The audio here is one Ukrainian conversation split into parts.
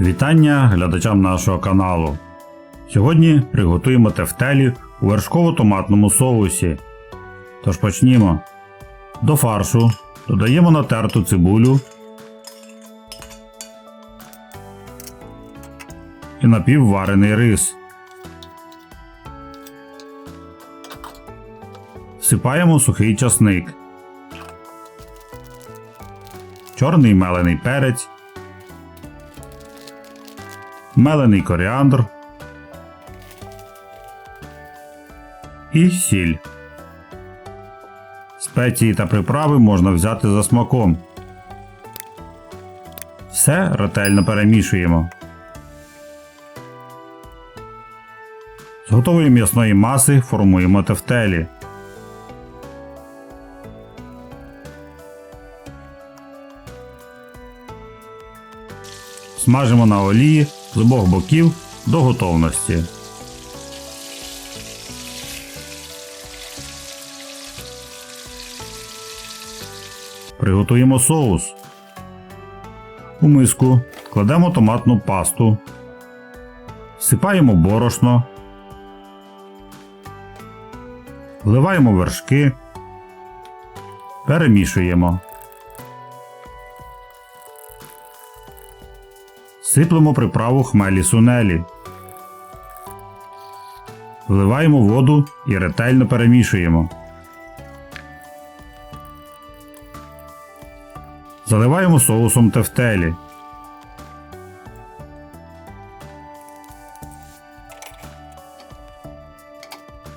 Вітання глядачам нашого каналу. Сьогодні приготуємо тефтелі у вершково-томатному соусі. Тож почнімо. До фаршу додаємо натерту цибулю і напівварений рис. Всипаємо сухий часник, чорний мелений перець, мелений коріандр і сіль. Спеції та приправи можна взяти за смаком. Все ретельно перемішуємо. З готової м'ясної маси формуємо тефтелі. Смажимо на олії з обох боків до готовності. Приготуємо соус. У миску кладемо томатну пасту, всипаємо борошно, вливаємо вершки, перемішуємо. Сиплемо приправу хмелі сунелі. Вливаємо воду і ретельно перемішуємо. Заливаємо соусом тефтелі.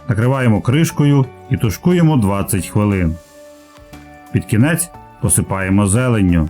Накриваємо кришкою і тушкуємо 20 хвилин. Під кінець посипаємо зеленню.